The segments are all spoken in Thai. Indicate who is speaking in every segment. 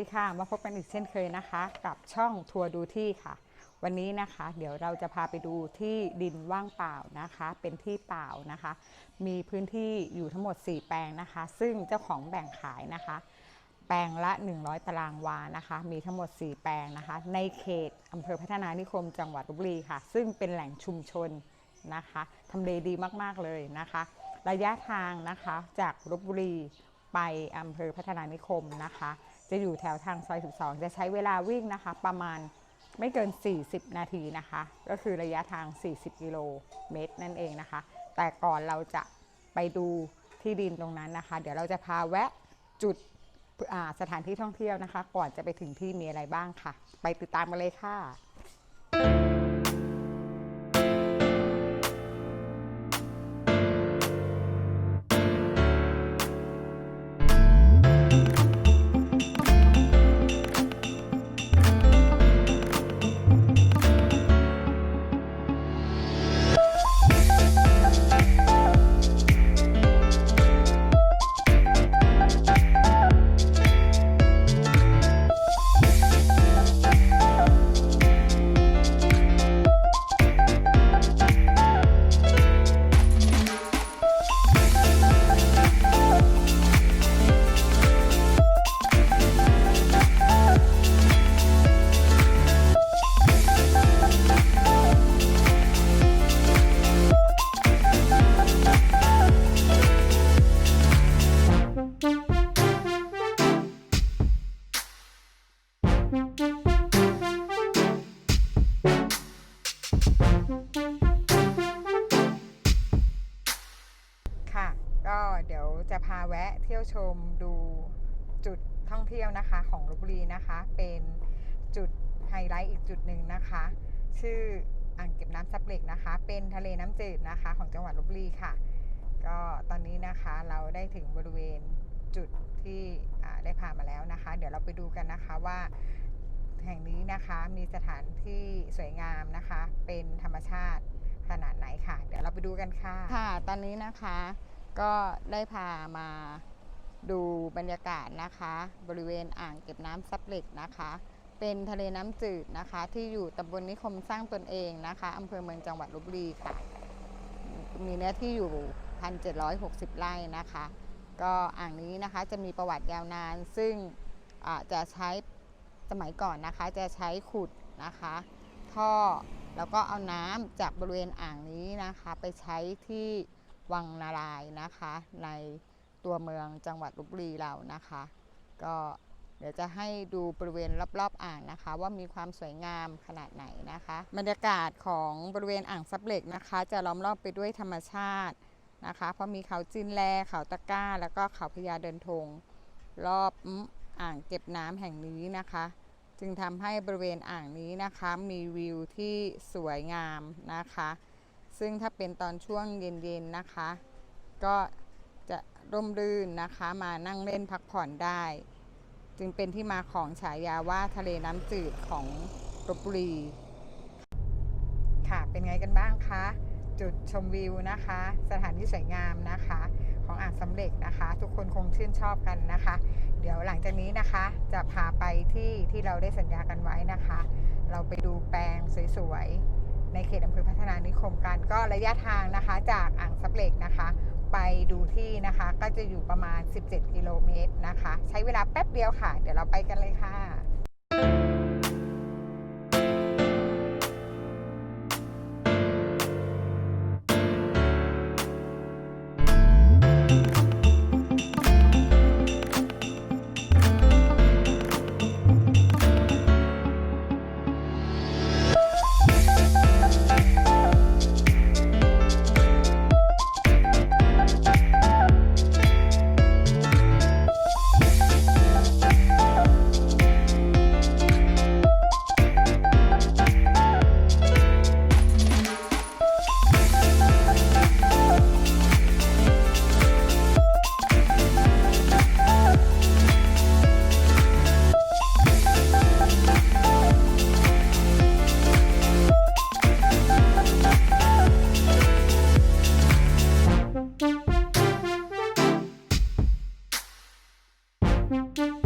Speaker 1: ดีค่ะ มาพบกันอีกเช่นเคยนะคะ กับช่องทัวร์ดูที่ค่ะ วันนี้นะคะ เดี๋ยวเราจะพาไปดูที่ดินว่างเปล่านะคะ เป็นที่เปล่านะคะ มีพื้นที่อยู่ทั้งหมด 4 แปลงนะคะ ซึ่งเจ้าของแบ่งขายนะคะ แปลงละ 100 ตารางวานะคะ มีทั้งหมด 4 แปลงนะคะ ในเขตอำเภอพัฒนานิคมจังหวัดลบบุรีค่ะ ซึ่งเป็นแหล่งชุมชนนะคะทำเลดีมากๆเลยนะคะ ระยะทางนะคะจากลบบุรีไปอำเภอพัฒนานิคมนะคะ จะอยู่แถวทางซอย 12 จะใช้เวลาวิ่งนะคะ ประมาณไม่เกิน 40 นาทีนะคะ ก็คือระยะทาง 40 กิโลเมตรนั่นเองนะคะ แต่ก่อนเราจะไปดูที่ดินตรงนั้นนะคะ เดี๋ยวเราจะพาแวะจุดสถานที่ท่องเที่ยวนะคะ ก่อนจะไปถึงที่มีอะไรบ้างค่ะ ไปติดตามกันเลยค่ะ จุดหนึ่งนะคะ ชื่ออ่างเก็บน้ำซับเหล็กนะคะ เป็นทะเลน้ำจืดนะคะ ของจังหวัดลบบุรีค่ะ ก็ตอนนี้นะคะเราได้ถึงบริเวณจุดที่ได้พามาแล้วนะคะ เดี๋ยวเราไปดูกันนะคะว่าแห่งนี้นะคะมีสถานที่สวยงามนะคะ เป็นธรรมชาติขนาดไหนค่ะ เดี๋ยวเราไปดูกันค่ะ ค่ะ ตอนนี้นะคะก็ได้พามาดูบรรยากาศนะคะ บริเวณอ่างเก็บน้ำซับเหล็กนะคะ เป็นทะเลน้ำจืดนะคะ ที่อยู่ตำบลนิคมสร้างตนเองนะคะอำเภอเมืองจังหวัดลบบุรีค่ะ มีเนื้อที่อยู่ 1,760 ไร่นะคะ ก็อ่างนี้นะคะจะมีประวัติยาวนาน ซึ่งจะใช้สมัยก่อนนะคะจะใช้ขุดนะคะท่อแล้วก็เอาน้ำจากบริเวณอ่างนี้นะคะ ไปใช้ที่วังนารายนะคะ ในตัวเมืองจังหวัดลบบุรีเรานะคะ ก็ เดี๋ยวจะให้ดูบริเวณรอบๆอ่างนะคะ ว่ามีความสวยงามขนาดไหนนะคะบรรยากาศของบริเวณอ่างซับเหล็กนะคะ จะล้อมรอบไปด้วยธรรมชาตินะคะ เพราะมีเขาจินแลเขาตะก้า แล้วก็เขาพญาเดินทง รอบอ่างเก็บน้ำแห่งนี้นะคะ จึงทำให้บริเวณอ่างนี้นะคะ มีวิวที่สวยงามนะคะ ซึ่งถ้าเป็นตอนช่วงเย็นๆนะคะ ก็จะร่มรื่นนะคะมานั่งเล่นพักผ่อนได้ จึงเป็นที่มาของฉายาว่าทะเลน้ำจืดของลบบุรี ค่ะเป็นไงกันบ้างคะจุดชมวิวนะคะ สถานที่สวยงามนะคะ ของอ่างสำเร็จนะคะ ทุกคนคงชื่นชอบกันนะคะ เดี๋ยวหลังจากนี้นะคะ จะพาไปที่ที่เราได้สัญญากันไว้นะคะ เราไปดูแปลงสวยๆในเขตอำเภอพัฒนานิคมกันก็ระยะทางนะคะ จากอ่างซับเหล็กนะคะ ไปดูที่นะคะ ก็จะอยู่ประมาณ 17 กิโลเมตรนะคะ ใช้เวลาแป๊บเดียวค่ะ เดี๋ยวเราไปกันเลยค่ะ Bye.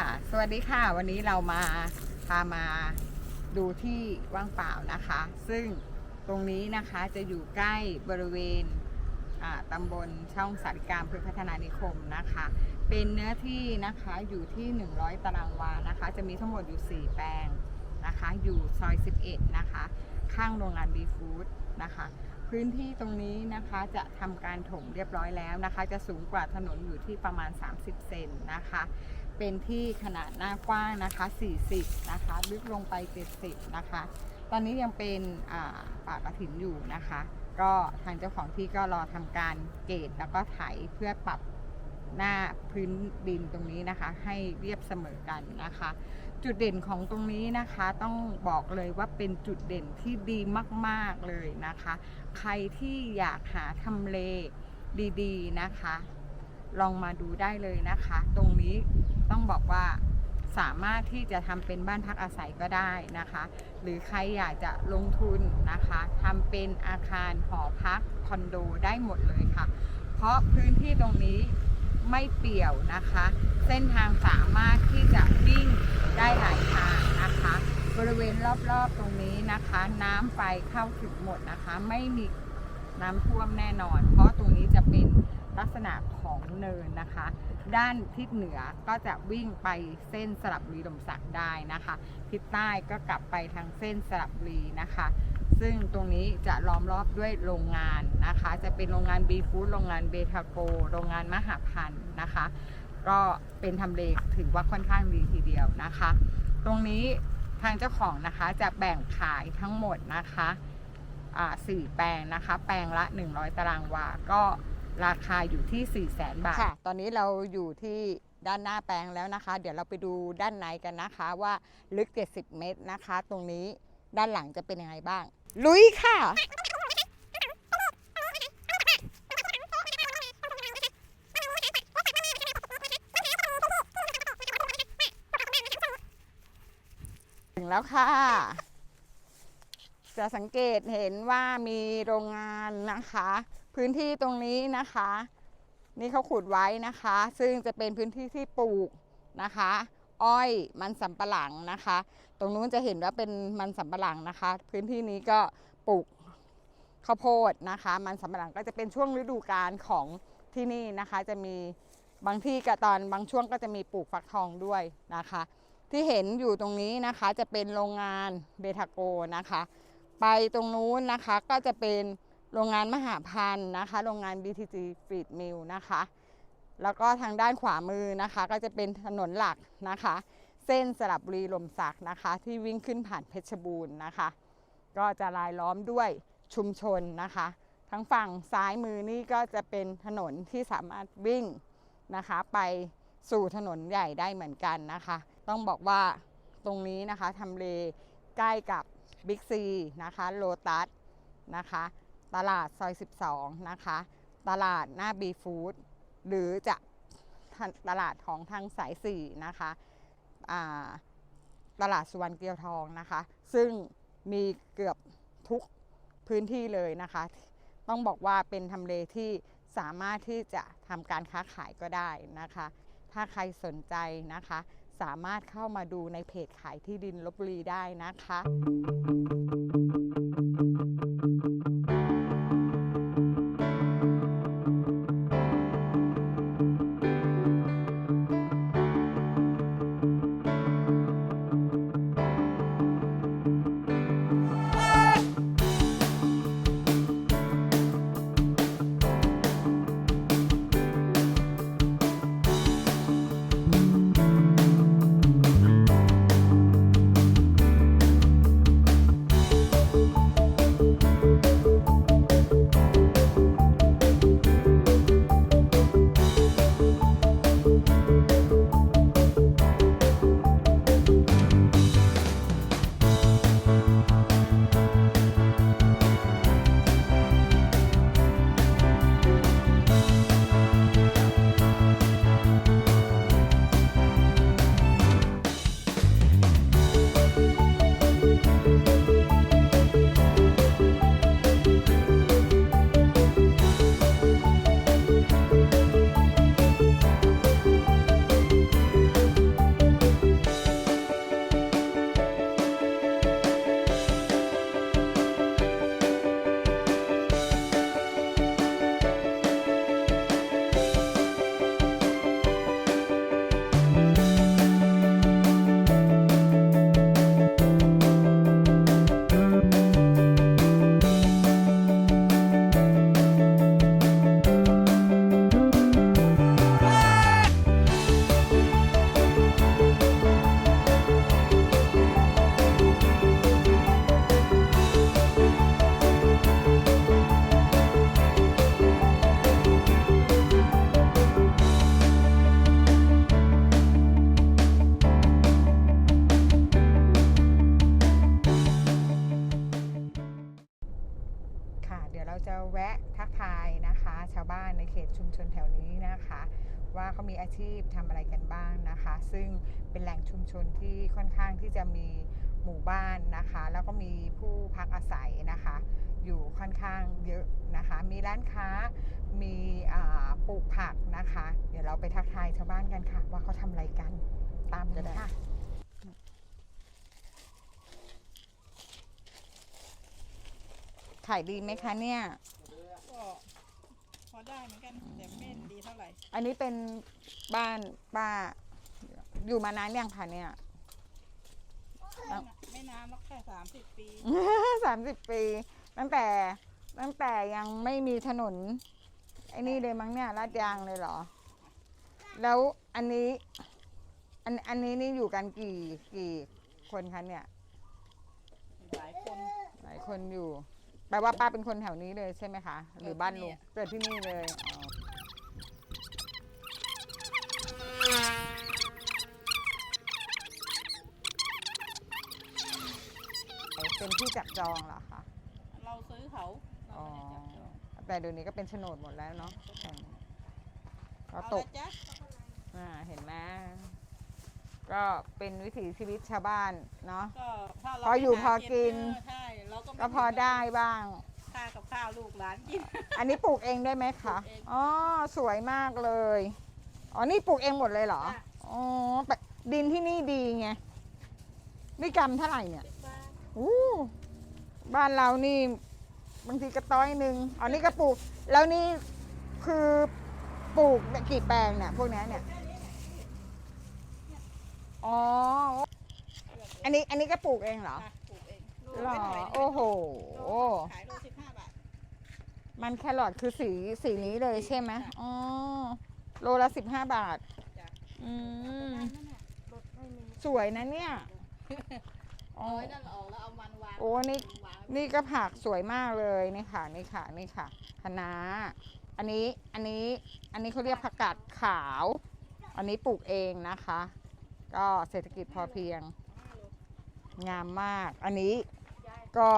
Speaker 1: ค่ะ สวัสดีค่ะ วันนี้เรามาพามาดูที่ว่างเปล่านะคะ ซึ่งตรงนี้นะคะจะอยู่ใกล้บริเวณอ่าตำบลช่องสาริการเพื่อพัฒนานิคมนะคะ เป็นเนื้อที่นะคะอยู่ที่ 100 ตารางวานะคะ จะมีทั้งหมดอยู่ 4 แปลงนะคะ อยู่ซอย 11 นะคะ ข้างโรงงานบีฟู้ดนะคะ พื้นที่ตรงนี้นะคะจะทำการถมเรียบร้อยแล้วนะคะ จะสูงกว่าถนนอยู่ที่ประมาณ 30 เซนนะคะ เป็นที่ขนาดหน้ากว้างนะคะ 40 นะคะลึกลงไป 70 นะคะ ตอนนี้ยังเป็นป่ากระถินอยู่นะคะ ก็ทางเจ้าของที่ก็รอทำการเกตแล้วก็ไถเพื่อปรับหน้าพื้นดินตรงนี้นะคะ ให้เรียบเสมอกันนะคะ จุดเด่นของตรงนี้นะคะต้องบอกเลยว่าเป็นจุดเด่นที่ดีมากๆเลยนะคะ ใครที่อยากหาทำเลดีๆนะคะ ลองมาดูได้เลยนะคะ ตรงนี้ ต้องบอกว่าสามารถที่จะทำเป็นบ้านพักอาศัยก็ได้นะคะ หรือใครอยากจะลงทุนนะคะทำเป็นอาคารหอพักคอนโดได้หมดเลยค่ะ เพราะพื้นที่ตรงนี้ไม่เปี่ยวนะคะ เส้นทางสามารถที่จะวิ่งได้หลายทางนะคะ บริเวณรอบๆตรงนี้นะคะ น้ำไฟเข้าถึงหมดนะคะ ไม่มีน้ำท่วมแน่นอน เพราะตรงนี้จะเป็น ลักษณะของเนินนะคะ ด้านทิศเหนือก็จะวิ่งไปเส้นสลับรีลมศักได้นะคะทิศใต้ก็กลับไปทางเส้นสลับรีนะคะ ซึ่งตรงนี้จะล้อมรอบด้วยโรงงานนะคะ จะเป็นโรงงานบีฟู้ดโรงงานเบทาโกโรงงานมหาพันธ์นะคะ ก็เป็นทำเลถือว่าค่อนข้างดีทีเดียวนะคะ ตรงนี้ทางเจ้าของนะคะจะแบ่งขายทั้งหมดนะคะสี่แปลงนะคะ แปลงละ 100 ตารางวา ก็ ราคาอยู่ที่4 0 0แสนบาท ค่ะ ตอนนี้เราอยู่ที่ด้านหน้าแปลงแล้วนะคะ เดี๋ยวเราไปดูด้านในกันนะคะว่าลึก 70 เมตรนะคะ ตรงนี้ด้านหลังจะเป็นยังไงบ้าง ลุยค่ะ ถึงแล้วค่ะ จะสังเกตเห็นว่ามีโรงงานนะคะ พื้นที่ตรงนี้นะคะ นี่เขาขุดไว้นะคะ ซึ่งจะเป็นพื้นที่ที่ปลูกนะคะ อ้อยมันสำปะหลังนะคะ ตรงนู้นจะเห็นว่าเป็นมันสำปะหลังนะคะ พื้นที่นี้ก็ปลูกข้าวโพดนะคะ มันสำปะหลังก็จะเป็นช่วงฤดูกาลของที่นี่นะคะ จะมีบางที่กับตอนบางช่วงก็จะมีปลูกฟักทองด้วยนะคะ ที่เห็นอยู่ตรงนี้นะคะจะเป็นโรงงานเบทาโกนะคะ ไปตรงนู้นนะคะก็จะเป็น โรงงานมหาพันธ์นะคะ โรงงาน BTG Feed Mill นะคะ แล้วก็ทางด้านขวามือนะคะ ก็จะเป็นถนนหลักนะคะ เส้นสระบุรีลมศักนะคะ ที่วิ่งขึ้นผ่านเพชรบูรณ์นะคะ ก็จะรายล้อมด้วยชุมชนนะคะ ทั้งฝั่งซ้ายมือนี่ก็จะเป็นถนนที่สามารถวิ่งนะคะ ไปสู่ถนนใหญ่ได้เหมือนกันนะคะ ต้องบอกว่าตรงนี้นะคะทำเลใกล้กับบิ๊กซีนะคะโลตัสนะคะ ตลาดซอย 12 นะคะ ตลาดหน้าบีฟู้ดหรือจะตลาดของทางสาย4นะคะตลาดสุวรรณเกียวทองนะคะ ซึ่งมีเกือบทุกพื้นที่เลยนะคะ ต้องบอกว่าเป็นทำเลที่สามารถที่จะทำการค้าขายก็ได้นะคะ ถ้าใครสนใจนะคะ สามารถเข้ามาดูในเพจขายที่ดินลบบุรีได้นะคะ เป็นแหล่งชุมชนที่ค่อนข้างที่จะมีหมู่บ้านนะคะ แล้วก็มีผู้พักอาศัยนะคะ อยู่ค่อนข้างเยอะนะคะ มีร้านค้ามีอ่าปลูกผักนะคะ เดี๋ยวเราไปทักทายชาวบ้านกันค่ะ ว่าเขาทำอะไรกันตามกันค่ะขายดีไหมคะเนี่ย
Speaker 2: ก็พอได้เหมือนกันแต่ไม่ดีเท่าไหร่
Speaker 1: อันนี้เป็นบ้านป้า อยู่มานานยังคะเนี่ย
Speaker 2: ไม่นาไม่นานหรอกแค่สามสิบปี
Speaker 1: สามสิบปี ตั้งแต่ตั้งแต่ยังไม่มีถนน ไอ้นี่เลยมั้งเนี่ยลาดยางเลยเหรอ แล้วอันนี้ อันอันนี้นี่อยู่กันกี่กี่คนคะเนี่ย
Speaker 2: หลายคน
Speaker 1: หลายคนอยู่แปลว่าป้าเป็นคนแถวนี้เลยใช่ไหมคะ หรือบ้านลุง
Speaker 2: เกิดที่นี่อะ
Speaker 1: เกิดที่นี่เลยอ๋อ เป็นที่จับจองเหรอคะ
Speaker 2: เราซื้อเขาเรา
Speaker 1: อ๋อ
Speaker 2: ไม่ได้จับจอง
Speaker 1: แต่เดี๋ยวนี้ก็เป็นโฉนดหมดแล้วเนาะแข่งก็
Speaker 2: เอา
Speaker 1: ต
Speaker 2: ละ
Speaker 1: ก
Speaker 2: จ๊ะ
Speaker 1: อ่าเห็นไหมก็เป็นวิถีชีวิตชาวบ้านเนาะ
Speaker 2: ก็ถ้าเรา
Speaker 1: พออยู่
Speaker 2: ไปหา
Speaker 1: พอกิน
Speaker 2: เออใช่เราก็ไม่
Speaker 1: ก็พอได้บ้าง
Speaker 2: ค่ากับข้าวลูกหลานกิน
Speaker 1: อันนี้ปลูกเองได้ไหมคะ
Speaker 2: ปลูกเอง
Speaker 1: อ๋อสวยมากเลย อ๋อนี่ปลูกเองหมดเลยเหรอ
Speaker 2: ค่ะ
Speaker 1: อ๋อแต่ดินที่นี่ดีไงนี่กรัมเท่าไหร่เนี่ย
Speaker 2: บ้าน
Speaker 1: อู้บ้านเรานี่บางทีก็ต้อยหนึ่งอ๋อนี่ก็ปลูก แล้วนี่คือปลูกกี่แปลงเนี่ยพวกเนี้ยเนี่ย อ๋อ อันนี้อันนี้ก็ปลูกเองเหรอ
Speaker 2: ค่ะปลูกเองลูก
Speaker 1: หรอ
Speaker 2: ไม่เท่าไหร่
Speaker 1: โอ้โห
Speaker 2: ขายโลสิบห้าบาท
Speaker 1: มันแครอทคือสีสีนี้เลยใช่ไหม
Speaker 2: ค่ะ
Speaker 1: อ๋อ โลละสิบห้าบาท
Speaker 2: จ้ะ
Speaker 1: อืม
Speaker 2: นั่นน่ะรถไม่มี
Speaker 1: สวยนะเนี่ย อ๋อ
Speaker 2: เอาไว้นั่นออกแล้วเอามันวาง
Speaker 1: โอ้นี่
Speaker 2: วาง
Speaker 1: นี่ก็ผักสวยมากเลยนี่ค่ะนี่ค่ะนี่ค่ะคะน้าอันนี้อันนี้อันนี้เขาเรียกผักกาดขาว อันนี้ปลูกเองนะคะ ก็เศรษฐกิจพอเพียง งามมาก อันนี้ก็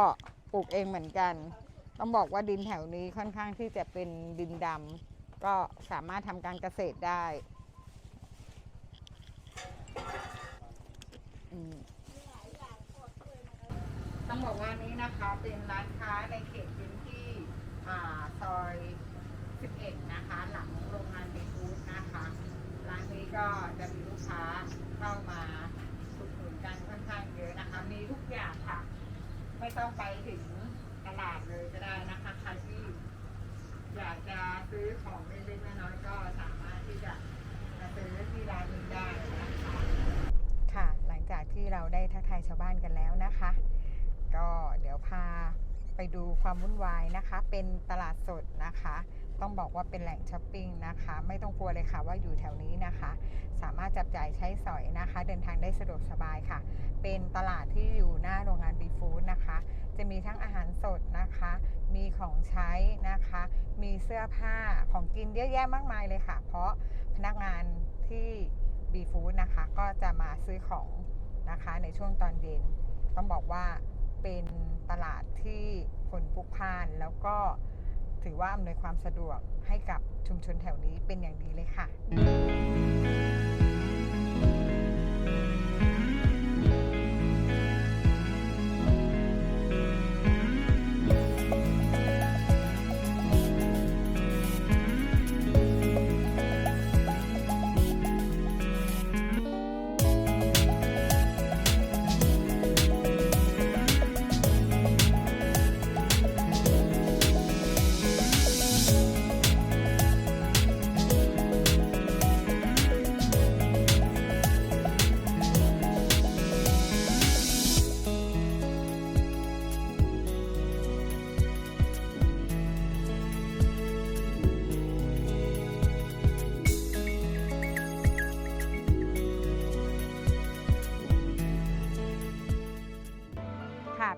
Speaker 1: ปลูกเองเหมือนกัน ต้องบอกว่าดินแถวนี้ค่อนข้างที่จะเป็นดินดำก็สามารถทำการเกษตรได้อืม ต้องบอกว่านี้นะคะเป็นร้านค้าในเขตพื้นที่อ่าซอย 11 นะคะ หลังโรงงานเบฟูดนะคะ ร้านนี้ก็จะมีลูกค้าเข้ามาอุดหนุนกันค่อนข้างเยอะนะคะ มีทุกอย่างค่ะ ไม่ต้องไปถึงตลาดเลยก็ได้นะคะใครที่อยากจะซื้อของเล็กๆน้อยๆก็สามารถที่จะมาซื้อที่ร้านนี้ได้นะคะ ค่ะ หลังจากที่เราได้ทักทายชาวบ้านกันแล้วนะคะ ก็เดี๋ยวพาไปดูความวุ่นวายนะคะ เป็นตลาดสดนะคะ ต้องบอกว่าเป็นแหล่งช้อปปิ้งนะคะ ไม่ต้องกลัวเลยค่ะว่าอยู่แถวนี้นะคะ สามารถจับจ่ายใช้สอยนะคะ เดินทางได้สะดวกสบายค่ะ เป็นตลาดที่อยู่หน้าโรงงานบีฟู้ดนะคะ จะมีทั้งอาหารสดนะคะ มีของใช้นะคะ มีเสื้อผ้าของกินเยอะแยะมากมายเลยค่ะ เพราะพนักงานที่บีฟู้ดนะคะ ก็จะมาซื้อของนะคะในช่วงตอนเย็น ต้องบอกว่า เป็นตลาดที่คนพลุกพล่าน แล้วก็ถือว่าอำนวยความสะดวกให้กับชุมชนแถวนี้เป็นอย่างดีเลยค่ะ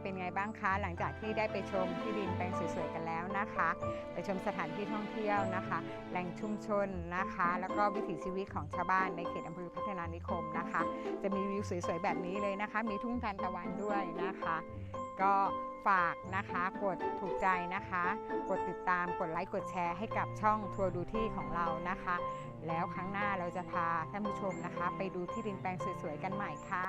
Speaker 1: เป็นไงบ้างคะ หลังจากที่ได้ไปชมที่ดินแปลงสวยๆกันแล้วนะคะ ไปชมสถานที่ท่องเที่ยวนะคะ แหล่งชุมชนนะคะ แล้วก็วิถีชีวิตของชาวบ้านในเขตอำเภอพัฒนานิคมนะคะ จะมีวิวสวยๆแบบนี้เลยนะคะ มีทุ่งทานตะวันด้วยนะคะ ก็ฝากนะคะ กดถูกใจนะคะ กดติดตาม กดไลค์ กดแชร์ให้กับช่องทัวร์ดูที่ของเรานะคะ แล้วครั้งหน้าเราจะพาท่านผู้ชมนะคะ ไปดูที่ดินแปลงสวยๆกันใหม่ค่ะ